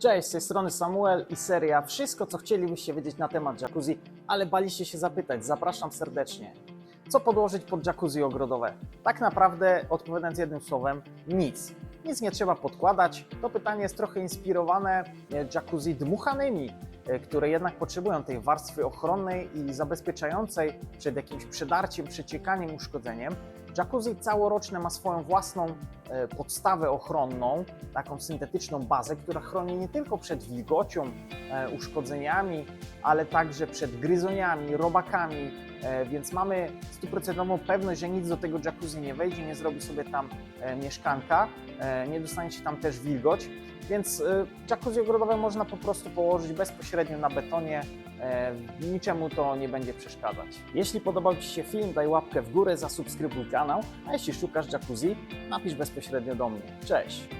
Cześć, z tej strony Samuel i seria Wszystko, co chcielibyście wiedzieć na temat jacuzzi, ale baliście się zapytać. Zapraszam serdecznie. Co podłożyć pod jacuzzi ogrodowe? Tak naprawdę, odpowiadając jednym słowem, nic. Nic nie trzeba podkładać. To pytanie jest trochę inspirowane e, jacuzzi dmuchanymi, e, które jednak potrzebują tej warstwy ochronnej i zabezpieczającej przed jakimś przedarciem, przeciekaniem, uszkodzeniem. Jacuzzi całoroczne ma swoją własną e, podstawę ochronną, taką syntetyczną bazę, która chroni nie tylko przed wilgocią, e, uszkodzeniami, ale także przed gryzoniami, robakami, e, więc mamy stuprocentową pewność, że nic do tego jacuzzi nie wejdzie, nie zrobi sobie tam mieszkanka, nie dostanie się tam też wilgoć, więc e, jacuzzi ogrodowe można po prostu położyć bezpośrednio na betonie, e, niczemu to nie będzie przeszkadzać. Jeśli podobał Ci się film, daj łapkę w górę, zasubskrybuj kanał, a jeśli szukasz jacuzzi, napisz bezpośrednio do mnie. Cześć!